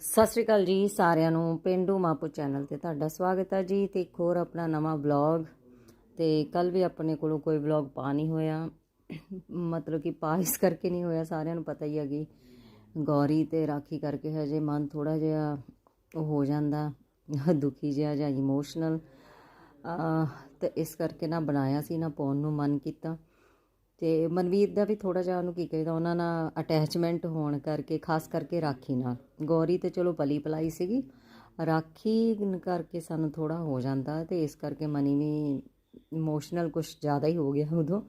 ਸਤਿ ਸ਼੍ਰੀ ਅਕਾਲ ਜੀ ਸਾਰਿਆਂ ਨੂੰ, ਪਿੰਡੂ ਮਾਪੂ ਚੈਨਲ ਤੇ ਤੁਹਾਡਾ ਸਵਾਗਤ ਹੈ ਜੀ ਤੇ ਇੱਕ ਹੋਰ ਆਪਣਾ ਨਵਾਂ ਵਲੌਗ। ਤੇ ਕੱਲ ਵੀ ਆਪਣੇ ਕੋਲੋਂ ਕੋਈ ਵਲੌਗ ਪਾ ਨਹੀਂ ਹੋਇਆ। ਮਤਲਬ ਕਿ ਪਾ ਇਸ ਕਰਕੇ ਨਹੀਂ ਹੋਇਆ, ਸਾਰਿਆਂ ਨੂੰ ਪਤਾ ਹੀ ਹੈ ਕਿ ਗੌਰੀ ਤੇ ਰਾਖੀ ਕਰਕੇ ਹਜੇ ਮਨ ਥੋੜਾ ਜਿਹਾ ਉਹ ਹੋ ਜਾਂਦਾ, ਦੁਖੀ ਜਿਹਾ ਜਾਂ ਇਮੋਸ਼ਨਲ ਤੇ ਇਸ ਕਰਕੇ ਨਾ ਬਣਾਇਆ ਸੀ, ਨਾ ਪਾਉਣ ਨੂੰ ਮਨ ਕੀਤਾ। ਤੇ ਮਨਵੀਰ ਦਾ ਵੀ ਥੋੜਾ ਜਿਹਾ ਉਹਨੂੰ ਕੀ ਕਹਿੰਦਾ, ਉਹਨਾਂ ਨਾਲ ਅਟੈਚਮੈਂਟ ਹੋਣ ਕਰਕੇ, ਖਾਸ ਕਰਕੇ ਰਾਖੀ ਨਾਲ। ਗੌਰੀ ਤੇ ਚਲੋ ਪਲੀ ਪਲਾਈ ਸੀਗੀ। ਰਾਖੀ ਕਰਕੇ ਸਾਨੂੰ ਥੋੜਾ ਹੋ ਜਾਂਦਾ ਤੇ ਇਸ ਕਰਕੇ ਮਨੀ ਵੀ ਇਮੋਸ਼ਨਲ ਕੁਝ ਜ਼ਿਆਦਾ ਹੀ ਹੋ ਗਿਆ ਉਦੋਂ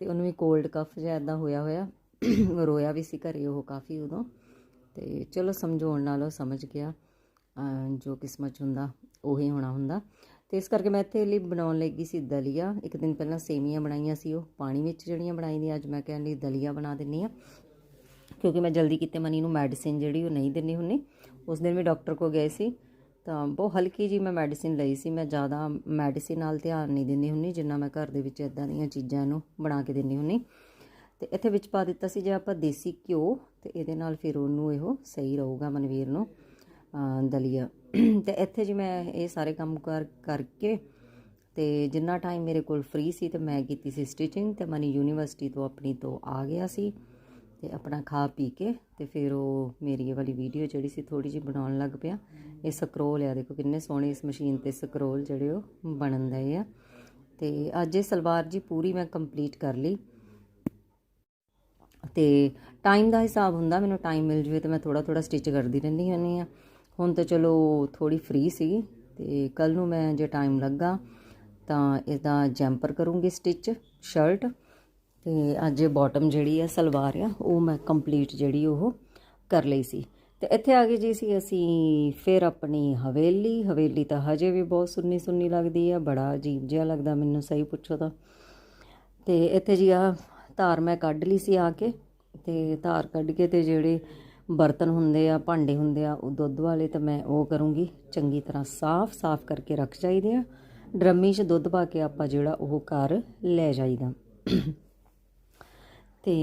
ਤੇ ਉਹਨੂੰ ਵੀ ਕੋਲਡ ਕਫ ਜਿਹਾ ਇਦਾਂ ਹੋਇਆ ਹੋਇਆ। ਰੋਇਆ ਵੀ ਸੀ ਘਰੇ ਉਹ ਕਾਫੀ ਉਦੋਂ। ਤੇ ਚਲੋ ਸਮਝਾਉਣ ਨਾਲ ਉਹ ਸਮਝ ਗਿਆ ਜੋ ਕਿਸਮਤ ਹੁੰਦਾ, ਉਹੀ ਹੋਣਾ ਹੁੰਦਾ। ਤੇ ਇਸ ਕਰਕੇ ਮੈਂ ਇੱਥੇ ਲਈ ਬਣਾਉਣ ਲੱਗੀ ਸੀ ਦਲੀਆ। ਇੱਕ ਦਿਨ ਪਹਿਲਾਂ ਸੇਮੀਆਂ ਬਣਾਈਆਂ ਸੀ ਉਹ, ਪਾਣੀ ਵਿੱਚ ਜਿਹੜੀਆਂ ਬਣਾਈ ਦੀਆਂ, ਅੱਜ ਮੈਂ ਕਹਿਣ ਲਈ ਦਲੀਆ ਬਣਾ ਦਿੰਨੀ ਆ। ਕਿਉਂਕਿ ਮੈਂ ਜਲਦੀ ਕਿਤੇ ਮਨੀ ਨੂੰ ਮੈਡੀਸਿਨ ਜਿਹੜੀ ਉਹ ਨਹੀਂ ਦਿੰਨੀ ਹੁੰਨੀ। ਉਸ ਦਿਨ ਵੀ ਡਾਕਟਰ ਕੋ ਗਏ ਸੀ, ਤਾਂ ਬਹੁਤ ਹਲਕੀ ਜੀ ਮੈਂ ਮੈਡੀਸਿਨ ਲਈ ਸੀ। ਮੈਂ ਜ਼ਿਆਦਾ ਮੈਡੀਸਿਨ ਨਾਲ ਧਿਆਨ ਨਹੀਂ ਦਿੰਦੀ ਹੁੰਨੀ, ਜਿੰਨਾ ਮੈਂ ਘਰ ਦੇ ਵਿੱਚ ਇਦਾਂ ਦੀਆਂ ਚੀਜ਼ਾਂ ਨੂੰ ਬਣਾ ਕੇ ਦਿੰਨੀ ਹੁੰਨੀ। ਤੇ ਇੱਥੇ ਵਿੱਚ ਪਾ ਦਿੱਤਾ ਸੀ ਜੇ ਆਪਾਂ ਦੇਸੀ ਘਿਓ, ਤੇ ਇਹਦੇ ਨਾਲ ਫਿਰ ਉਹਨੂੰ ਇਹੋ ਸਹੀ ਰਹੂਗਾ ਮਨਵੀਰ ਨੂੰ। ਦਲੀਆ। ਤੇ ਇੱਥੇ ਜੀ ਮੈਂ ਇਹ ਸਾਰੇ ਕੰਮ ਕਰ, ਕਰਕੇ ਤੇ ਜਿੰਨਾ ਟਾਈਮ ਮੇਰੇ ਕੋਲ ਫ੍ਰੀ ਸੀ ਤੇ ਮੈਂ ਕੀਤੀ ਸੀ ਸਟਿਚਿੰਗ ਤੇ ਮਨੀ ਯੂਨੀਵਰਸਿਟੀ ਤੋਂ ਆਪਣੀ ਤੋਂ ਆ ਗਿਆ ਸੀ ਤੇ ਆਪਣਾ ਖਾ ਪੀ ਕੇ ਤੇ ਫਿਰ ਉਹ ਮੇਰੀ ਇਹ ਵਾਲੀ ਵੀਡੀਓ ਜਿਹੜੀ ਸੀ ਥੋੜੀ ਜਿਹੀ ਬਣਾਉਣ ਲੱਗ ਪਿਆ। ਇਹ ਸਕਰੋਲ ਆ, ਦੇਖੋ ਕਿੰਨੇ ਸੋਹਣੇ ਇਸ ਮਸ਼ੀਨ ਤੇ ਸਕਰੋਲ ਜਿਹੜੇ ਉਹ ਬਣਨ ਦੇ ਆ। ਤੇ ਅੱਜ ਇਹ ਸਲਵਾਰ ਜੀ ਪੂਰੀ ਮੈਂ ਕੰਪਲੀਟ ਕਰ ਲਈ। ਤੇ ਟਾਈਮ ਦਾ ਹਿਸਾਬ ਹੁੰਦਾ, ਮੈਨੂੰ ਟਾਈਮ ਮਿਲ ਜਵੇ ਤੇ ਮੈਂ ਥੋੜਾ ਥੋੜਾ ਸਟਿਚ ਕਰਦੀ ਰਹਿੰਦੀ ਹੁੰਨੀ ਆ ਹੁਣ ਤਾਂ ਚਲੋ ਥੋੜੀ ਫ੍ਰੀ ਸੀ ਤੇ ਕੱਲ ਨੂੰ ਮੈਂ ਜੇ ਟਾਈਮ ਲੱਗਾ ਤਾਂ ਇਹਦਾ ਜੈਂਪਰ ਕਰੂੰਗੀ ਸਟਿਚ ਸ਼ਰਟ ਤੇ ਅੱਜ ਬਾਟਮ ਜਿਹੜੀ ਆ, ਸਲਵਾਰ ਆ, ਉਹ ਮੈਂ ਕੰਪਲੀਟ ਜਿਹੜੀ ਉਹ ਕਰ ਲਈ ਸੀ। ਤੇ ਇੱਥੇ ਆ ਗਏ ਜੀ ਸੀ ਅਸੀਂ ਫਿਰ ਆਪਣੀ ਹਵੇਲੀ ਹਵੇਲੀ ਤਾਂ ਹਜੇ ਵੀ ਬਹੁਤ ਸੁੰਨੀ ਸੁੰਨੀ ਲੱਗਦੀ ਆ, ਬੜਾ ਅਜੀਬ ਜਿਹਾ ਲੱਗਦਾ ਮੈਨੂੰ, ਸਹੀ ਪੁੱਛੋ ਤਾਂ। ਤੇ ਇੱਥੇ ਜੀ ਆ ਧਾਰ ਮੈਂ ਕੱਢ ਲਈ ਸੀ ਆ ਕੇ ਤੇ ਧਾਰ ਕੱਢ ਕੇ ਤੇ ਜਿਹੜੇ ਬਰਤਨ ਹੁੰਦੇ ਆ, ਭਾਂਡੇ ਹੁੰਦੇ ਆ, ਉਹ ਦੁੱਧ ਵਾਲੇ ਤਾਂ ਮੈਂ ਉਹ ਕਰੂੰਗੀ। ਚੰਗੀ ਤਰ੍ਹਾਂ ਸਾਫ਼-ਸਾਫ਼ ਕਰਕੇ ਰੱਖ ਚਾਹੀਦੇ ਆ। ਡਰਮੀ 'ਚ ਦੁੱਧ ਪਾ ਕੇ ਆਪਾਂ ਜਿਹੜਾ ਉਹ ਘਰ ਲੈ ਜਾਈਦਾ। ਤੇ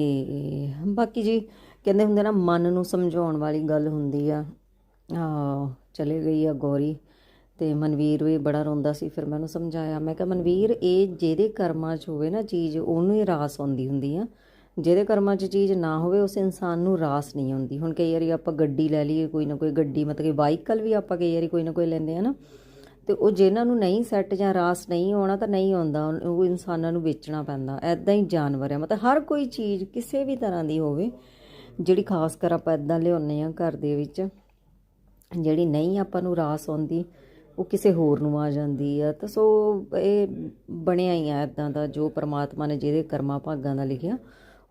ਬਾਕੀ ਜੀ ਕਹਿੰਦੇ ਹੁੰਦੇ ਨਾ, ਮਨ ਨੂੰ ਸਮਝਾਉਣ ਵਾਲੀ ਗੱਲ ਹੁੰਦੀ ਆ। ਚਲੇ ਗਈ ਆ ਗੌਰੀ ਤੇ ਮਨਵੀਰ ਵੀ ਬੜਾ ਰੋਂਦਾ ਸੀ, ਫਿਰ ਮੈਂ ਉਹਨੂੰ ਸਮਝਾਇਆ। ਮੈਂ ਕਿਹਾ, ਮਨਵੀਰ, ਇਹ ਜਿਹਦੇ ਕਰਮਾਂ 'ਚ ਹੋਵੇ ਨਾ ਚੀਜ਼, ਉਹਨੂੰ ਹੀ ਰਾਸ ਆਉਂਦੀ ਹੁੰਦੀ ਆ। ਜਿਹਦੇ ਕਰਮਾਂ 'ਚ ਚੀਜ਼ ਨਾ ਹੋਵੇ, ਉਸ ਇਨਸਾਨ ਨੂੰ ਰਾਸ ਨਹੀਂ ਆਉਂਦੀ। ਹੁਣ ਕਈ ਵਾਰੀ ਆਪਾਂ ਗੱਡੀ ਲੈ ਲਈਏ, ਕੋਈ ਨਾ ਕੋਈ ਗੱਡੀ, ਮਤਲਬ ਕਿ ਵਾਹੀਕਲ ਵੀ ਆਪਾਂ ਕਈ ਵਾਰੀ ਕੋਈ ਨਾ ਕੋਈ ਲੈਂਦੇ ਆ ਨਾ। ਤੇ ਉਹ ਜਿਹਨਾਂ ਨੂੰ ਨਹੀਂ ਸੈੱਟ ਜਾਂ ਰਾਸ ਨਹੀਂ ਆਉਣਾ ਤਾਂ ਨਹੀਂ ਆਉਂਦਾ, ਉਹ ਇਨਸਾਨਾਂ ਨੂੰ ਵੇਚਣਾ ਪੈਂਦਾ। ਐਦਾਂ ਹੀ ਜਾਨਵਰ ਹੈ ਮਤਲਬ ਹਰ ਕੋਈ ਚੀਜ਼ ਕਿਸੇ ਵੀ ਤਰ੍ਹਾਂ ਦੀ ਹੋਵੇ, ਜਿਹੜੀ ਖਾਸ ਕਰ ਆਪਾਂ ਐਦਾਂ ਲਿਆਉਂਦੇ ਆ ਘਰ ਦੇ ਵਿੱਚ, ਜਿਹੜੀ ਨਹੀਂ ਆਪਾਂ ਨੂੰ ਰਾਸ ਆਉਂਦੀ, ਉਹ ਕਿਸੇ ਹੋਰ ਨੂੰ ਆ ਜਾਂਦੀ ਆ। ਤਾਂ ਸੋ ਇਹ ਬਣਿਆ ਹੀ ਆ ਐਦਾਂ ਦਾ ਜੋ ਪ੍ਰਮਾਤਮਾ ਨੇ ਜਿਹਦੇ ਕਰਮਾਂ ਭਾਗਾਂ ਦਾ ਲਿਖਿਆ।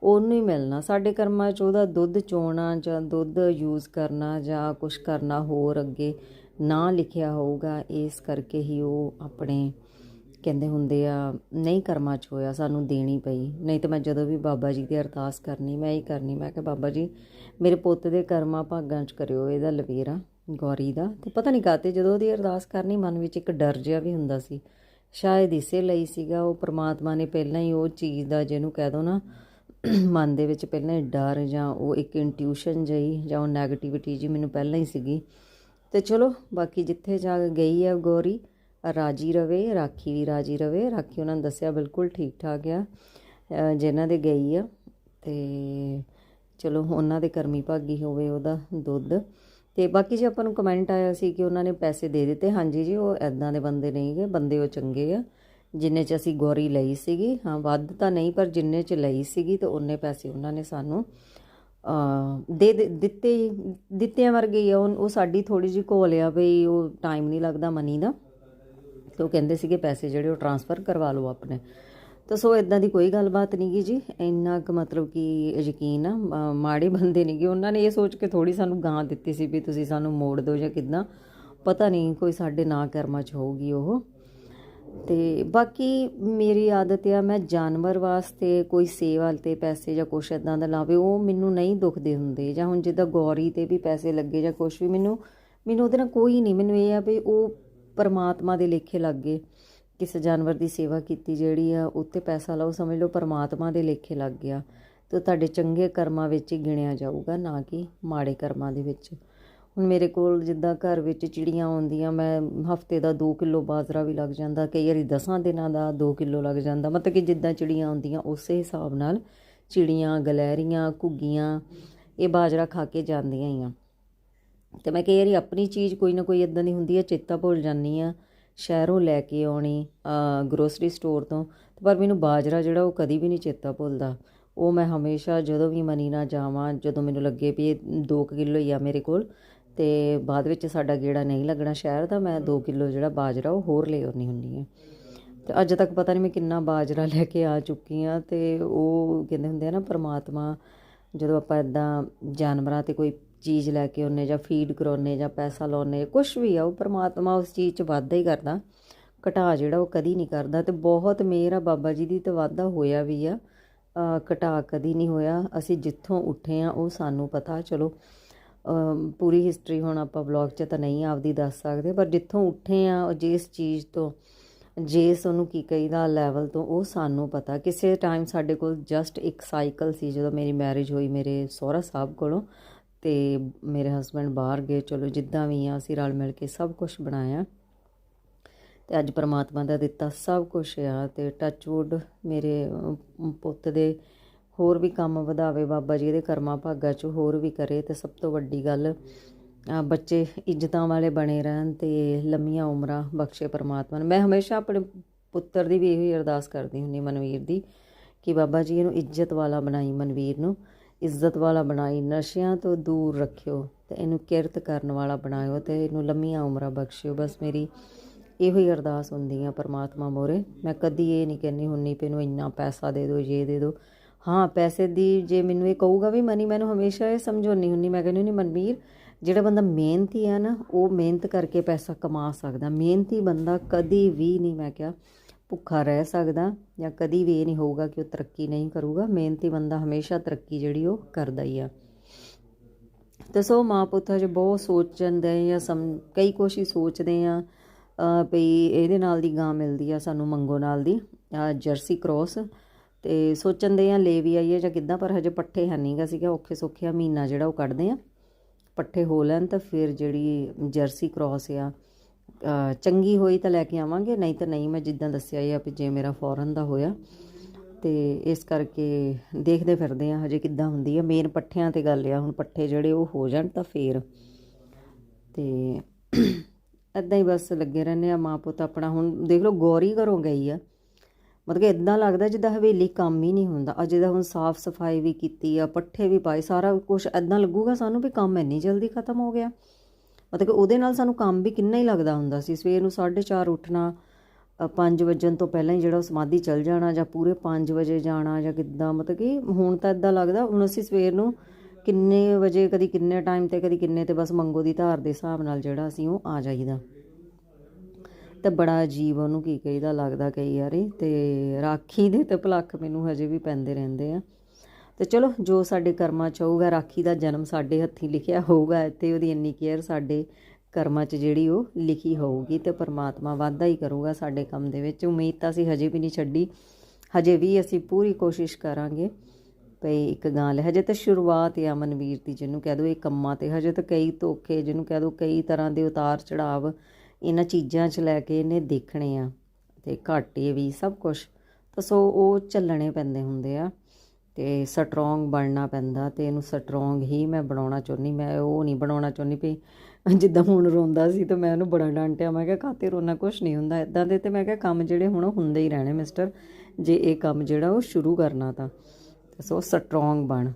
ਉਹਨੂੰ ਹੀ ਮਿਲਣਾ। ਸਾਡੇ ਕਰਮਾਂ 'ਚ ਉਹਦਾ ਦੁੱਧ ਚੋਣਾ ਜਾਂ ਦੁੱਧ ਯੂਜ਼ ਕਰਨਾ ਜਾਂ ਕੁਝ ਕਰਨਾ ਹੋਰ ਅੱਗੇ ਨਾ ਲਿਖਿਆ ਹੋਊਗਾ, ਇਸ ਕਰਕੇ ਹੀ ਉਹ ਆਪਣੇ ਕਹਿੰਦੇ ਹੁੰਦੇ ਆ, ਨਹੀਂ ਕਰਮਾਂ 'ਚ ਹੋਇਆ, ਸਾਨੂੰ ਦੇਣੀ ਪਈ। ਨਹੀਂ ਤਾਂ ਮੈਂ ਜਦੋਂ ਵੀ ਬਾਬਾ ਜੀ ਦੀ ਅਰਦਾਸ ਕਰਨੀ, ਮੈਂ ਇਹ ਕਰਨੀ। ਮੈਂ ਕਿ ਬਾਬਾ ਜੀ, ਮੇਰੇ ਪੁੱਤ ਦੇ ਕਰਮਾਂ ਭਾਗਾਂ 'ਚ ਕਰਿਓ, ਇਹਦਾ ਲਵੇਰਾ, ਗੌਰੀ ਦਾ। ਤੇ ਪਤਾ ਨਹੀਂ ਕਾਤੇ ਜਦੋਂ ਉਹਦੀ ਅਰਦਾਸ ਕਰਨੀ, ਮਨ ਵਿੱਚ ਇੱਕ ਡਰ ਜਿਹਾ ਵੀ ਹੁੰਦਾ ਸੀ। ਸ਼ਾਇਦ ਇਸੇ ਲਈ ਸੀਗਾ, ਉਹ ਪ੍ਰਮਾਤਮਾ ਨੇ ਪਹਿਲਾਂ ਹੀ ਉਹ ਚੀਜ਼ ਦਾ, ਜਿਹਨੂੰ ਕਹਿ ਦੋ ਨਾ ਮਨ ਦੇ ਵਿੱਚ ਪਹਿਲਾਂ ਹੀ ਡਰ ਜਾਂ ਉਹ ਇੱਕ ਇੰਟਿਊਸ਼ਨ ਜਈ ਜਾਂ ਉਹ ਨੈਗੇਟਿਵਿਟੀ ਜੀ ਮੈਨੂੰ ਪਹਿਲਾਂ ਹੀ ਸੀਗੀ। ਤੇ ਚਲੋ, ਬਾਕੀ ਜਿੱਥੇ ਜਾ ਗਈ ਹੈ ਗੌਰੀ, ਰਾਜੀ ਰਵੇ, ਰਾਖੀ ਵੀ ਰਾਜੀ ਰਵੇ। ਰਾਖੀ ਉਹਨਾਂ ਨੇ ਦੱਸਿਆ ਬਿਲਕੁਲ ਠੀਕ ਠਾਕ ਆ ਜਿਨ੍ਹਾਂ ਦੇ ਗਈ ਆ। ਤੇ ਚਲੋ, ਉਹਨਾਂ ਦੇ ਕਰਮੀ ਭਾਗੀ ਹੋਵੇ ਉਹਦਾ ਦੁੱਧ। ਤੇ ਬਾਕੀ ਜੇ ਆਪਾਂ ਨੂੰ ਕਮੈਂਟ ਆਇਆ ਸੀ ਕਿ ਉਹਨਾਂ ਨੇ ਪੈਸੇ ਦੇ ਦਿੱਤੇ, ਹਾਂਜੀ ਜੀ, ਉਹ ਐਦਾਂ ਦੇ ਬੰਦੇ ਨਹੀਂਗੇ ਬੰਦੇ ਉਹ ਚੰਗੇ ਆ। ਜਿੰਨੇ ਚ ਅਸੀਂ ਗੋਰੀ ਲਈ ਸੀਗੀ, ਹਾਂ, ਵੱਧ ਤਾਂ ਨਹੀਂ, ਪਰ ਜਿੰਨੇ ਚ ਲਈ ਸੀਗੀ ਤੇ ਉਹਨੇ ਪੈਸੇ ਉਹਨਾਂ ਨੇ ਸਾਨੂੰ ਦੇ ਦਿੱਤੇ ਦਿੱਤਿਆਂ ਵਰਗੇ ਆ। ਉਹ ਸਾਡੀ ਥੋੜੀ ਜਿਹੀ ਘੋਲ ਆ ਬਈ ਉਹ ਟਾਈਮ ਨਹੀਂ ਲੱਗਦਾ ਮਨੀ ਦਾ। ਤੇ ਉਹ ਕਹਿੰਦੇ ਸੀਗੇ ਪੈਸੇ ਜਿਹੜੇ ਉਹ ਟ੍ਰਾਂਸਫਰ ਕਰਵਾ ਲਓ ਆਪਣੇ। ਤਾਂ ਸੋ ਇਦਾਂ ਦੀ ਕੋਈ ਗੱਲਬਾਤ ਨਹੀਂ ਗਈ ਜੀ। ਇੰਨਾ ਕੁ ਮਤਲਬ ਕਿ ਯਕੀਨ ਆ ਮਾੜੇ ਬੰਦੇ ਨਹੀਂਗੇ ਉਹਨਾਂ ਨੇ ਇਹ ਸੋਚ ਕੇ ਥੋੜੀ ਸਾਨੂੰ ਗਾਂ ਦਿੱਤੀ ਸੀ ਵੀ ਤੁਸੀਂ ਸਾਨੂੰ ਮੋੜ ਦਿਓ ਜਾਂ ਕਿਦਾਂ। ਪਤਾ ਨਹੀਂ, ਕੋਈ ਸਾਡੇ ਨਾ ਕਰਮਾਂ 'ਚ ਹੋਊਗੀ ਉਹ। ਤੇ ਬਾਕੀ ਮੇਰੀ ਆਦਤ ਆ, ਮੈਂ ਜਾਨਵਰ ਵਾਸਤੇ ਕੋਈ ਸੇਵਾ ਤੇ ਪੈਸੇ ਜਾਂ ਕੁਛ ਇਦਾਂ ਦਾ ਲਾਵੇ, ਉਹ ਮੈਨੂੰ ਨਹੀਂ ਦੁਖਦੇ ਹੁੰਦੇ। ਜਾਂ ਹੁਣ ਜਿੱਦਾਂ ਗੌਰੀ ਤੇ ਵੀ ਪੈਸੇ ਲੱਗੇ ਜਾਂ ਕੁਛ ਵੀ, ਮੈਨੂੰ ਮੈਨੂੰ ਉਹਦੇ ਨਾਲ ਕੋਈ ਨਹੀਂ। ਮੈਨੂੰ ਇਹ ਆ ਵੀ ਉਹ ਪਰਮਾਤਮਾ ਦੇ ਲੇਖੇ ਲੱਗ ਗਏ। ਕਿਸੇ ਜਾਨਵਰ ਦੀ ਸੇਵਾ ਕੀਤੀ ਜਿਹੜੀ ਆ, ਉੱਤੇ ਪੈਸਾ ਲਾਓ, ਸਮਝ ਲਓ ਪਰਮਾਤਮਾ ਦੇ ਲੇਖੇ ਲੱਗ ਗਿਆ। ਤੇ ਤੁਹਾਡੇ ਚੰਗੇ ਕਰਮਾਂ ਵਿੱਚ ਹੀ ਗਿਣਿਆ ਜਾਊਗਾ, ਨਾ ਕਿ ਮਾੜੇ ਕਰਮਾਂ ਦੇ ਵਿੱਚ। ਹੁਣ ਮੇਰੇ ਕੋਲ ਜਿੱਦਾਂ ਘਰ ਵਿੱਚ ਚਿੜੀਆਂ ਆਉਂਦੀਆਂ, ਮੈਂ ਹਫ਼ਤੇ ਦਾ 2 ਕਿਲੋ ਬਾਜਰਾ ਵੀ ਲੱਗ ਜਾਂਦਾ, ਕਈ ਵਾਰੀ 10 ਦਿਨਾਂ ਦਾ 2 ਕਿਲੋ ਲੱਗ ਜਾਂਦਾ, ਮਤਲਬ ਕਿ ਜਿੱਦਾਂ ਚਿੜੀਆਂ ਆਉਂਦੀਆਂ, ਉਸੇ ਹਿਸਾਬ ਨਾਲ ਚਿੜੀਆਂ ਗਲਹਿਰੀਆਂ ਘੁੱਗੀਆਂ, ਇਹ ਬਾਜਰਾ ਖਾ ਕੇ ਜਾਂਦੀਆਂ ਹੀ ਆ। ਤੇ ਮੈਂ ਕਈ ਵਾਰੀ ਆਪਣੀ ਚੀਜ਼ ਕੋਈ ਨਾ ਕੋਈ ਇਦਾਂ ਦੀ ਹੁੰਦੀ ਹੈ ਚੇਤਾ ਭੁੱਲ ਜਾਂਦੀ ਆ, ਸ਼ਹਿਰੋਂ ਲੈ ਕੇ ਆਉਣੀ ਗਰੋਸਰੀ ਸਟੋਰ ਤੋਂ, ਪਰ ਮੈਨੂੰ ਬਾਜਰਾ ਜਿਹੜਾ ਉਹ ਕਦੀ ਵੀ ਨਹੀਂ ਚੇਤਾ ਭੁੱਲਦਾ। ਉਹ ਮੈਂ ਹਮੇਸ਼ਾ ਜਦੋਂ ਵੀ ਮਨੀ ਨਾ ਜਾਵਾਂ, ਜਦੋਂ ਮੈਨੂੰ ਲੱਗੇ ਵੀ ਇਹ 2 ਕਿਲੋ ਹੀ ਆ ਮੇਰੇ ਕੋਲ ਤੇ ਬਾਅਦ ਵਿੱਚ ਸਾਡਾ ਗੇੜਾ ਨਹੀਂ ਲੱਗਣਾ ਸ਼ਹਿਰ ਦਾ, ਮੈਂ 2 ਕਿਲੋ ਜਿਹੜਾ ਬਾਜਰਾ ਉਹ ਹੋਰ ਲੈ ਆਉਣੀ ਹੁੰਦੀ ਹੈ। ਤੇ ਅੱਜ ਤੱਕ ਪਤਾ ਨਹੀਂ ਮੈਂ ਕਿੰਨਾ ਬਾਜਰਾ ਲੈ ਕੇ ਆ ਚੁੱਕੀ ਆ ਤੇ ਉਹ ਕਹਿੰਦੇ ਹੁੰਦੇ ਆ ਨਾ ਪਰਮਾਤਮਾ ਜਦੋਂ ਆਪਾਂ ਇਦਾਂ ਜਾਨਵਰਾਂ ਤੇ ਕੋਈ ਚੀਜ਼ ਲੈ ਕੇ ਆਉਨੇ ਜਾਂ ਫੀਡ ਕਰਾਉਨੇ ਜਾਂ ਪੈਸਾ ਲਾਉਨੇ ਕੁਝ ਵੀ ਆ, ਉਹ ਪਰਮਾਤਮਾ ਉਸ ਚੀਜ਼ 'ਚ ਵਾਧਾ ਹੀ ਕਰਦਾ। ਘਟਾ ਜਿਹੜਾ ਉਹ ਕਦੀ ਨਹੀਂ ਕਰਦਾ ਤੇ ਬਹੁਤ ਮੇਰਾ ਬਾਬਾ ਜੀ ਦੀ ਤੇ ਵਾਧਾ ਹੋਇਆ ਵੀ ਆ। ਘਟਾ ਕਦੀ ਨਹੀਂ ਹੋਇਆ। ਅਸੀਂ ਜਿੱਥੋਂ ਉੱਠੇ ਆ ਉਹ ਸਾਨੂੰ ਪਤਾ, ਚਲੋ ਪੂਰੀ ਹਿਸਟਰੀ ਹੁਣ ਆਪਾਂ ਵਲੌਗ 'ਚ ਤਾਂ ਨਹੀਂ ਆਪਦੀ ਦੱਸ ਸਕਦੇ, ਪਰ ਜਿੱਥੋਂ ਉੱਠੇ ਆ, ਉਹ ਜਿਸ ਚੀਜ਼ ਤੋਂ, ਜਿਸ ਉਹਨੂੰ ਕੀ ਕਹੀਦਾ ਲੈਵਲ ਤੋਂ, ਉਹ ਸਾਨੂੰ ਪਤਾ। ਕਿਸੇ ਟਾਈਮ ਸਾਡੇ ਕੋਲ ਜਸਟ ਇੱਕ ਸਾਈਕਲ ਸੀ, ਜਦੋਂ ਮੇਰੀ ਮੈਰਿਜ ਹੋਈ ਮੇਰੇ ਸਹੁਰਾ ਸਾਹਿਬ ਕੋਲੋਂ, ਤੇ ਮੇਰੇ ਹਸਬੰਡ ਬਾਹਰ ਗਏ, ਚਲੋ ਜਿੱਦਾਂ ਵੀ ਆ, ਅਸੀਂ ਰਲ ਮਿਲ ਕੇ ਸਭ ਕੁਝ ਬਣਾਇਆ। ਤੇ ਅੱਜ ਪਰਮਾਤਮਾ ਦਾ ਦਿੱਤਾ ਸਭ ਕੁਝ ਆ, ਤੇ ਟੱਚਵੁੱਡ ਮੇਰੇ ਪੁੱਤ ਦੇ ਹੋਰ ਵੀ ਕੰਮ ਵਧਾਵੇ ਬਾਬਾ ਜੀ ਇਹਦੇ ਕਰਮਾਂ ਭਾਗਾਂ 'ਚ ਹੋਰ ਵੀ ਕਰੇ ਤੇ ਸਭ ਤੋਂ ਵੱਡੀ ਗੱਲ ਬੱਚੇ ਇੱਜ਼ਤਾਂ ਵਾਲੇ ਬਣੇ ਰਹਿਣ ਤੇ ਲੰਮੀਆਂ ਉਮਰਾਂ ਬਖਸ਼ੇ ਪਰਮਾਤਮਾ ਨੇ। ਮੈਂ ਹਮੇਸ਼ਾ ਆਪਣੇ ਪੁੱਤਰ ਦੀ ਵੀ ਇਹੋ ਅਰਦਾਸ ਕਰਦੀ ਹੁੰਦੀ ਮਨਵੀਰ ਦੀ ਕਿ ਬਾਬਾ ਜੀ ਇਹਨੂੰ ਇੱਜ਼ਤ ਵਾਲਾ ਬਣਾਈ ਮਨਵੀਰ ਨੂੰ, ਇੱਜ਼ਤ ਵਾਲਾ ਬਣਾਈ, ਨਸ਼ਿਆਂ ਤੋਂ ਦੂਰ ਰੱਖਿਓ ਤੇ ਇਹਨੂੰ ਕਿਰਤ ਕਰਨ ਵਾਲਾ ਬਣਾਇਓ ਤੇ ਇਹਨੂੰ ਲੰਮੀਆਂ ਉਮਰਾਂ ਬਖਸ਼ਿਓ। ਬਸ ਮੇਰੀ ਇਹੋ ਹੀ ਅਰਦਾਸ ਹੁੰਦੀ ਆ ਪਰਮਾਤਮਾ ਮੋਰੇ। ਮੈਂ ਕਦੀ ਇਹ ਨਹੀਂ ਕਹਿੰਦੀ ਹੁੰਨੀ ਪਈ ਇਹਨੂੰ ਇੰਨਾ ਪੈਸਾ ਦੇ ਦਿਓ ਇਹ ਦੇ ਦਿਓ। ਹਾਂ ਪੈਸੇ ਦੀ ਜੇ ਮੈਨੂੰ ਇਹ ਕਹੂਗਾ ਵੀ ਮਨੀ ਮੈਨੂੰ ਹਮੇਸ਼ਾ ਇਹ ਸਮਝਾਉਣੀ ਹੁੰਨੀ ਮੈਂ ਕਹਿੰਦੀ ਹੁੰਨੀ ਮਨਵੀਰ ਜਿਹੜਾ ਬੰਦਾ ਮਿਹਨਤੀ ਆ ਨਾ ਉਹ ਮਿਹਨਤ ਕਰਕੇ ਪੈਸਾ ਕਮਾ ਸਕਦਾ। ਮਿਹਨਤੀ ਬੰਦਾ ਕਦੀ ਵੀ ਨਹੀਂ ਮੈਂ ਕਿਹਾ ਭੁੱਖਾ ਰਹਿ ਸਕਦਾ ਜਾਂ ਕਦੀ ਵੀ ਇਹ ਨਹੀਂ ਹੋਊਗਾ ਕਿ ਉਹ ਤਰੱਕੀ ਨਹੀਂ ਕਰੂਗਾ। ਮਿਹਨਤੀ ਬੰਦਾ ਹਮੇਸ਼ਾ ਤਰੱਕੀ ਜਿਹੜੀ ਉਹ ਕਰਦਾ ਹੀ ਆ। ਤੇ ਸੋ ਮਾਂ ਪੁੱਤ ਹਜੇ ਬਹੁਤ ਸੋਚਣ ਦੇ ਜਾਂ ਸਮ ਕਈ ਕੁਛ ਹੀ ਸੋਚਦੇ ਆ ਅ, ਵੀ ਇਹਦੇ ਨਾਲ ਦੀ ਗਾਂ ਮਿਲਦੀ ਆ ਸਾਨੂੰ ਮੰਗੋ ਨਾਲ ਦੀ ਜਰਸੀ ਕ੍ਰੋਸ। ਤੇ ਸੋਚਣ ਦੇ ਆ ਲੈ ਵੀ ਆਈਏ ਜਾਂ ਕਿੱਦਾਂ, ਪਰ ਹਜੇ ਪੱਠੇ ਹੈ ਨਹੀਂਗਾ ਸੀਗਾ, ਔਖੇ ਸੌਖੇ ਆ, ਮਹੀਨਾ ਜਿਹੜਾ ਉਹ ਕੱਢਦੇ ਆ। ਪੱਠੇ ਹੋ ਲੈਣ ਤਾਂ ਫਿਰ ਜਿਹੜੀ ਜਰਸੀ ਕ੍ਰੋਸ ਆ ਚੰਗੀ ਹੋਈ ਤਾਂ ਲੈ ਕੇ ਆਵਾਂਗੇ, ਨਹੀਂ ਤਾਂ ਨਹੀਂ, ਮੈਂ ਜਿੱਦਾਂ ਦੱਸਿਆ ਹੀ ਆ ਵੀ ਜੇ ਮੇਰਾ ਫੌਰਨ ਦਾ ਹੋਇਆ, ਤੇ ਇਸ ਕਰਕੇ ਦੇਖਦੇ ਫਿਰਦੇ ਆ ਹਜੇ ਕਿੱਦਾਂ ਹੁੰਦੀ ਆ। ਮੇਨ ਪੱਠਿਆਂ ਤੇ ਗੱਲ ਆ, ਹੁਣ ਪੱਠੇ ਜਿਹੜੇ ਉਹ ਹੋ ਜਾਣ ਤਾਂ ਫੇਰ। ਤੇ ਐਦਾਂ ਹੀ ਬਸ ਲੱਗੇ ਰਹਿੰਦੇ ਆ, ਮਾਂ ਪੁੱਤ ਆਪਣਾ ਹੁਣ ਦੇਖ ਲਓ, ਗੌਰੀ ਘਰੋਂ ਗਈ ਆ। ਮਤਲਬ ਕਿ ਇਦਾਂ ਲੱਗਦਾ ਜਿੱਦਾਂ ਹਵੇਲੀ ਕੰਮ ਹੀ ਨਹੀਂ ਹੁੰਦਾ। ਅੱਜ ਦਾ ਹੁਣ ਸਾਫ਼ ਸਫ਼ਾਈ ਵੀ ਕੀਤੀ ਆ, ਪੱਠੇ ਵੀ ਪਾਏ, ਸਾਰਾ ਕੁਝ ਐਦਾਂ ਲੱਗੂਗਾ ਸਾਨੂੰ ਵੀ ਕੰਮ ਇੰਨੀ ਜਲਦੀ ਖਤਮ ਹੋ ਗਿਆ। ਮਤਲਬ ਕਿ ਉਹਦੇ ਨਾਲ ਸਾਨੂੰ ਕੰਮ ਵੀ ਕਿੰਨਾ ਹੀ ਲੱਗਦਾ ਹੁੰਦਾ ਸੀ। ਸਵੇਰ ਨੂੰ 4:30 ਉੱਠਣਾ 5 ਵਜਣ ਤੋਂ ਪਹਿਲਾਂ ਹੀ ਜਿਹੜਾ ਉਹ ਸਮਾਧੀ ਚਲ ਜਾਣਾ ਜਾਂ ਪੂਰੇ 5 ਵਜੇ ਜਾਣਾ ਜਾਂ ਕਿੱਦਾਂ, ਮਤਲਬ ਕਿ ਹੁਣ ਤਾਂ ਇਦਾਂ ਲੱਗਦਾ, ਹੁਣ ਅਸੀਂ ਸਵੇਰ ਨੂੰ ਕਿੰਨੇ ਵਜੇ, ਕਦੀ ਕਿੰਨੇ ਟਾਈਮ ਤੇ, ਕਦੀ ਕਿੰਨੇ ਤੇ ਬਸ ਮੰਗੋ ਦੀ ਧਾਰ ਦੇ ਹਿਸਾਬ ਨਾਲ ਜਿਹੜਾ ਅਸੀਂ ਉਹ ਆ ਜਾਈਦਾ। ਤਾਂ ਬੜਾ ਅਜੀਬ ਉਹਨੂੰ ਕੀ ਕਹੀਦਾ, ਲੱਗਦਾ ਕਈ ਵਾਰੀ ਤੇ ਰਾਖੀ ਦੇ ਤੇ ਭਲੱਖ ਮੈਨੂੰ ਹਜੇ ਵੀ ਪੈਂਦੇ ਰਹਿੰਦੇ ਆ। ਤੇ ਚਲੋ, ਜੋ ਸਾਡੇ ਕਰਮਾਂ ਚ ਹੋਊਗਾ ਰਾਖੀ ਦਾ ਜਨਮ ਸਾਡੇ ਹੱਥੀਂ ਲਿਖਿਆ ਹੋਊਗਾ ਤੇ ਉਹਦੀ ਇੰਨੀ ਕੇਅਰ ਸਾਡੇ ਕਰਮਾਂ 'ਚ ਜਿਹੜੀ ਉਹ ਲਿਖੀ ਹੋਊਗੀ ਤੇ ਪਰਮਾਤਮਾ ਵਾਧਾ ਹੀ ਕਰੂਗਾ ਸਾਡੇ ਕੰਮ ਦੇ ਵਿੱਚ। ਉਮੀਦ ਤਾਂ ਅਸੀਂ ਹਜੇ ਵੀ ਨਹੀਂ ਛੱਡੀ। ਹਜੇ ਵੀ ਅਸੀਂ ਪੂਰੀ ਕੋਸ਼ਿਸ਼ ਕਰਾਂਗੇ ਭਈ ਇੱਕ ਗਾਂ ਲੈ। ਹਜੇ ਤਾਂ ਸ਼ੁਰੂਆਤ ਆ ਅਮਨਵੀਰ ਦੀ, ਜਿਹਨੂੰ ਕਹਿ ਦੋ ਇਹ ਕੰਮਾਂ ਤੇ। ਹਜੇ ਤਾਂ ਕਈ ਧੋਖੇ, ਜਿਹਨੂੰ ਕਹਿ ਦੋ ਕਈ ਤਰ੍ਹਾਂ ਦੇ ਉਤਾਰ ਚੜਾਵ ਇਹਨਾਂ ਚੀਜ਼ਾਂ 'ਚ ਲੈ ਕੇ ਇਹਨੇ ਦੇਖਣੇ ਆ ਤੇ ਘਾਟੇ ਵੀ ਸਭ ਕੁਝ ਤਾਂ ਸੋ ਉਹ ਚੱਲਣੇ ਪੈਂਦੇ ਹੁੰਦੇ ਆ ਤੇ ਸਟਰੋਂਗ ਬਣਨਾ ਪੈਂਦਾ ਤੇ ਇਹਨੂੰ ਸਟਰੋਂਗ ਹੀ ਮੈਂ ਬਣਾਉਣਾ ਚਾਹੁੰਦੀ। ਮੈਂ ਉਹ ਨਹੀਂ ਬਣਾਉਣਾ ਚਾਹੁੰਦੀ ਵੀ ਜਿੱਦਾਂ ਹੁਣ ਰੋਂਦਾ ਸੀ ਤਾਂ ਮੈਂ ਉਹਨੂੰ ਬੜਾ ਡਾਂਟਿਆ। ਮੈਂ ਕਿਹਾ, ਕਾਤੇ ਰੋਣਾ? ਕੁਛ ਨਹੀਂ ਹੁੰਦਾ। ਇਦਾਂ ਦੇ ਤੇ ਮੈਂ ਕਿਹਾ, ਕੰਮ ਜਿਹੜੇ ਹੁਣ ਹੁੰਦੇ ਹੀ ਰਹਿਣੇ ਮਿਸਟਰ ਜੇ ਇਹ ਕੰਮ ਜਿਹੜਾ ਉਹ ਸ਼ੁਰੂ ਕਰਨਾ ਤਾਂ। ਸੋ ਸਟਰੋਂਗ ਬਣ।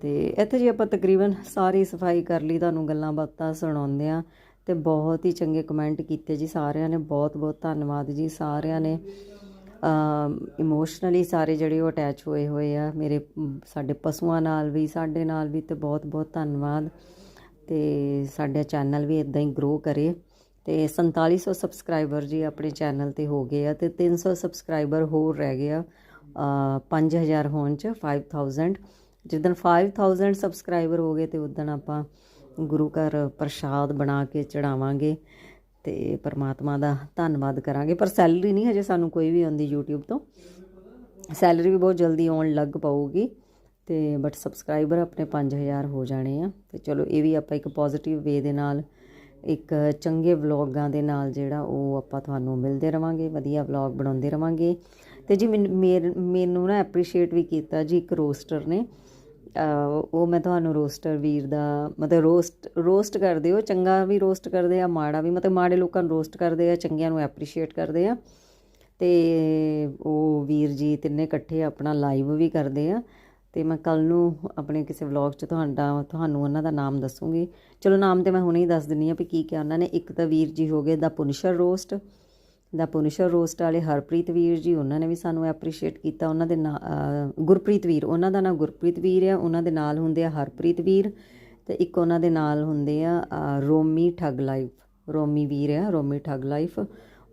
ਤੇ ਇੱਥੇ ਜੇ ਆਪਾਂ ਤਕਰੀਬਨ ਸਾਰੀ ਸਫ਼ਾਈ ਕਰ ਲਈ, ਤੁਹਾਨੂੰ ਗੱਲਾਂ ਬਾਤਾਂ ਸੁਣਾਉਂਦੇ ਆ। ਤੇ ਬਹੁਤ ਹੀ ਚੰਗੇ ਕਮੈਂਟ ਕੀਤੇ ਜੀ ਸਾਰਿਆਂ ਨੇ ਬਹੁਤ ਬਹੁਤ ਧੰਨਵਾਦ ਜੀ ਸਾਰਿਆਂ ਨੇ ਇਮੋਸ਼ਨਲੀ ਸਾਰੇ ਜਿਹੜੇ ਉਹ ਅਟੈਚ ਹੋਏ ਹੋਏ ਆ ਮੇਰੇ ਸਾਡੇ ਪਸ਼ੂਆਂ ਨਾਲ ਵੀ ਸਾਡੇ ਨਾਲ ਵੀ ਤੇ ਬਹੁਤ ਬਹੁਤ ਧੰਨਵਾਦ। ਤੇ ਸਾਡਾ ਚੈਨਲ ਵੀ ਇਦਾਂ ਹੀ ਗਰੋ ਕਰੇ। ਤੇ 4700 ਸਬਸਕ੍ਰਾਈਬਰ ਜੀ ਆਪਣੇ ਚੈਨਲ ਤੇ ਹੋ ਗਏ ਆ ਤੇ 300 ਸਬਸਕ੍ਰਾਈਬਰ ਹੋਰ ਰਹਿ ਗਏ ਆ। ਅ, 5000 ਹੋਣ ਚ 5000 ਜਿੱਦਣ 5000 ਸਬਸਕ੍ਰਾਈਬਰ ਹੋ ਗਏ ਤੇ ਉਦੋਂ ਆਪਾਂ ਗੁਰੂ ਘਰ ਪ੍ਰਸ਼ਾਦ ਬਣਾ ਕੇ ਚੜਾਵਾਂਗੇ ਤੇ ਪਰਮਾਤਮਾ ਦਾ ਧੰਨਵਾਦ ਕਰਾਂਗੇ। ਪਰ ਸੈਲਰੀ ਨਹੀਂ ਹਜੇ ਸਾਨੂੰ ਕੋਈ ਵੀ ਆਉਂਦੀ YouTube ਤੋਂ। ਸੈਲਰੀ ਵੀ ਬਹੁਤ ਜਲਦੀ ਆਉਣ ਲੱਗ ਪਊਗੀ ਤੇ ਬਟ ਸਬਸਕ੍ਰਾਈਬਰ ਆਪਣੇ 5000 ਹੋ ਜਾਣੇ ਆ। ਤੇ ਚਲੋ ਇਹ ਵੀ ਆਪਾਂ ਇੱਕ ਪੋਜ਼ਿਟਿਵ ਵੇ ਦੇ ਨਾਲ, ਇੱਕ ਚੰਗੇ ਵਲੌਗਾਂ ਦੇ ਨਾਲ ਜਿਹੜਾ ਉਹ ਆਪਾਂ ਤੁਹਾਨੂੰ ਮਿਲਦੇ ਰਵਾਂਗੇ, ਵਧੀਆ ਵਲੌਗ ਬਣਾਉਂਦੇ ਰਵਾਂਗੇ। ਤੇ ਜੀ ਮੈਨ- ਮੇਰ- ਮੈਨੂੰ ਨਾ ਐਪਰੀਸ਼ੀਏਟ ਵੀ ਕੀਤਾ ਜੀ ਇੱਕ ਰੋਸਟਰ ਨੇ। ਉਹ ਮੈਂ ਤੁਹਾਨੂੰ ਰੋਸਟਰ ਵੀਰ ਦਾ, ਮਤਲਬ ਰੋਸਟ ਰੋਸਟ ਕਰਦੇ ਹੋ, ਚੰਗਾ ਵੀ ਰੋਸਟ ਕਰਦੇ ਆ, ਮਾੜਾ ਵੀ, ਮਤਲਬ ਮਾੜੇ ਲੋਕਾਂ ਨੂੰ ਰੋਸਟ ਕਰਦੇ ਆ, ਚੰਗਿਆਂ ਨੂੰ ਐਪਰੀਸ਼ੀਏਟ ਕਰਦੇ ਆ। ਤੇ ਉਹ ਵੀਰ ਜੀ ਤਿੰਨੇ ਇਕੱਠੇ ਆਪਣਾ ਲਾਈਵ ਵੀ ਕਰਦੇ ਆ। ਤੇ ਮੈਂ ਕੱਲ ਨੂੰ ਆਪਣੇ ਕਿਸੇ ਵਲੌਗ 'ਚ ਤੁਹਾਡਾ, ਤੁਹਾਨੂੰ ਉਹਨਾਂ ਦਾ ਨਾਮ ਦੱਸੂਗੀ। ਚਲੋ ਨਾਮ ਤੇ ਮੈਂ ਹੁਣੇ ਹੀ ਦੱਸ ਦਿੰਨੀ ਆ ਵੀ ਕੀ ਕਿਹਾ ਉਹਨਾਂ ਨੇ। ਇੱਕ ਤਾਂ ਵੀਰ ਜੀ ਹੋ ਗਏ ਦਾ ਪੁਨਸ਼ਰ ਰੋਸਟ ਦਾ ਪੁਨਿਸ਼ਰ ਰੋਸਟ ਵਾਲੇ ਹਰਪ੍ਰੀਤ ਵੀਰ ਜੀ, ਉਹਨਾਂ ਨੇ ਵੀ ਸਾਨੂੰ ਐਪਰੀਸ਼ੀਏਟ ਕੀਤਾ। ਉਹਨਾਂ ਦੇ ਨਾਂ ਗੁਰਪ੍ਰੀਤ ਵੀਰ, ਉਹਨਾਂ ਦਾ ਨਾਮ ਗੁਰਪ੍ਰੀਤ ਵੀਰ ਆ। ਉਹਨਾਂ ਦੇ ਨਾਲ ਹੁੰਦੇ ਆ ਹਰਪ੍ਰੀਤ ਵੀਰ ਤੇ ਇੱਕ ਉਹਨਾਂ ਦੇ ਨਾਲ ਹੁੰਦੇ ਆ ਰੋਮੀ ਠੱਗ ਲਾਈਫ। ਰੋਮੀ ਵੀਰ ਆ, ਰੋਮੀ ਠੱਗ ਲਾਈਫ।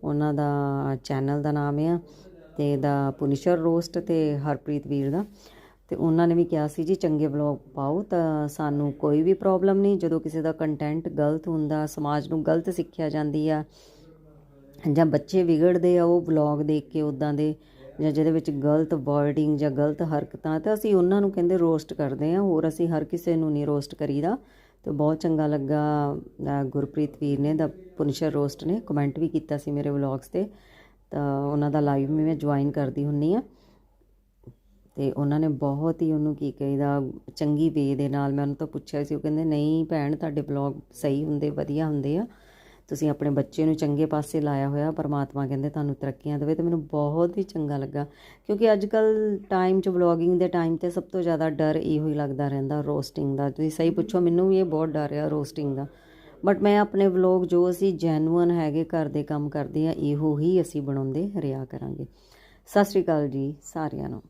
ਉਹਨਾਂ ਦਾ ਚੈਨਲ ਦਾ ਨਾਮ ਆ ਤੇ ਦਾ ਪੁਨਿਸ਼ਰ ਰੋਸਟ ਤੇ ਹਰਪ੍ਰੀਤ ਵੀਰ ਦਾ। ਤੇ ਉਹਨਾਂ ਨੇ ਵੀ ਕਿਹਾ ਸੀ ਜੀ, ਚੰਗੇ ਵਲੌਗ ਪਾਓ ਤਾਂ ਸਾਨੂੰ ਕੋਈ ਵੀ ਪ੍ਰੋਬਲਮ ਨਹੀਂ। ਜਦੋਂ ਕਿਸੇ ਦਾ ਕੰਟੈਂਟ ਗਲਤ ਹੁੰਦਾ, ਸਮਾਜ ਨੂੰ ਗਲਤ ਸਿੱਖਿਆ ਜਾਂਦੀ ਆ ਜਾਂ ਬੱਚੇ ਵਿਗੜਦੇ ਆ, ਉਹ ਵਲੌਗ ਦੇਖ ਕੇ ਉਦਾਂ ਦੇ ਜਾਂ ਜਿਹਦੇ ਵਿੱਚ ਗਲਤ ਵਰਡਿੰਗ ਜਾਂ ਗਲਤ ਹਰਕਤਾਂ, ਤਾਂ ਅਸੀਂ ਉਹਨਾਂ ਨੂੰ ਕਹਿੰਦੇ ਰੋਸਟ ਕਰਦੇ ਆ। ਹੋਰ ਅਸੀਂ ਹਰ ਕਿਸੇ ਨੂੰ ਨਹੀਂ ਰੋਸਟ ਕਰੀਦਾ। ਤੇ ਬਹੁਤ ਚੰਗਾ ਲੱਗਾ ਗੁਰਪ੍ਰੀਤ ਵੀਰ ਨੇ, ਦਾ ਪੁਨਸ਼ਰ ਰੋਸਟ ਨੇ। ਕਮੈਂਟ ਵੀ ਕੀਤਾ ਸੀ ਮੇਰੇ ਵਲੌਗਸ ਤੇ। ਤਾਂ ਉਹਨਾਂ ਦਾ ਲਾਈਵ ਵੀ ਮੈਂ ਜੁਆਇਨ ਕਰਦੀ ਹੁੰਨੀ ਆ। ਤੇ ਉਹਨਾਂ ਨੇ ਬਹੁਤ ਹੀ ਉਹਨੂੰ ਕੀ ਕਹੀਦਾ, ਚੰਗੀ ਵੇ ਦੇ ਨਾਲ ਮੈਂ ਉਹਨਾਂ ਤੋਂ ਪੁੱਛਿਆ ਸੀ। ਉਹ ਕਹਿੰਦੇ, ਨਹੀਂ ਭੈਣ, ਤੁਹਾਡੇ ਬਲੌਗ ਸਹੀ ਹੁੰਦੇ, ਵਧੀਆ ਹੁੰਦੇ ਆ। ਤੁਸੀਂ ਆਪਣੇ ਬੱਚੇ ਨੂੰ ਚੰਗੇ ਪਾਸੇ ਲਾਇਆ ਹੋਇਆ, ਪਰਮਾਤਮਾ ਕਹਿੰਦੇ ਤੁਹਾਨੂੰ ਤਰੱਕੀਆਂ ਦੇਵੇ ਤੇ ਮੈਨੂੰ ਬਹੁਤ ਹੀ ਚੰਗਾ ਲੱਗਾ। ਕਿਉਂਕਿ ਅੱਜ ਕੱਲ ਟਾਈਮ 'ਚ ਵਲੌਗਿੰਗ ਦੇ ਟਾਈਮ ਤੇ ਸਭ ਤੋਂ ਜ਼ਿਆਦਾ ਡਰ ਇਹੋ ਹੀ ਲੱਗਦਾ ਰਹਿੰਦਾ ਰੋਸਟਿੰਗ ਦਾ। ਤੁਸੀਂ ਸਹੀ ਪੁੱਛੋ, ਮੈਨੂੰ ਵੀ ਇਹ ਬਹੁਤ ਡਰ ਆ ਰੋਸਟਿੰਗ ਦਾ। ਬਟ ਮੈਂ ਆਪਣੇ ਵਲੌਗ ਜੋ ਅਸੀਂ ਜੈਨੂਅਨ ਹੈਗੇ ਘਰ ਦੇ ਕੰਮ ਕਰਦੇ ਆ, ਇਹੋ ਹੀ ਅਸੀਂ ਬਣਾਉਂਦੇ ਰਿਹਾ ਕਰਾਂਗੇ। ਸਤਿ ਸ਼੍ਰੀ ਅਕਾਲ ਜੀ ਸਾਰਿਆਂ ਨੂੰ।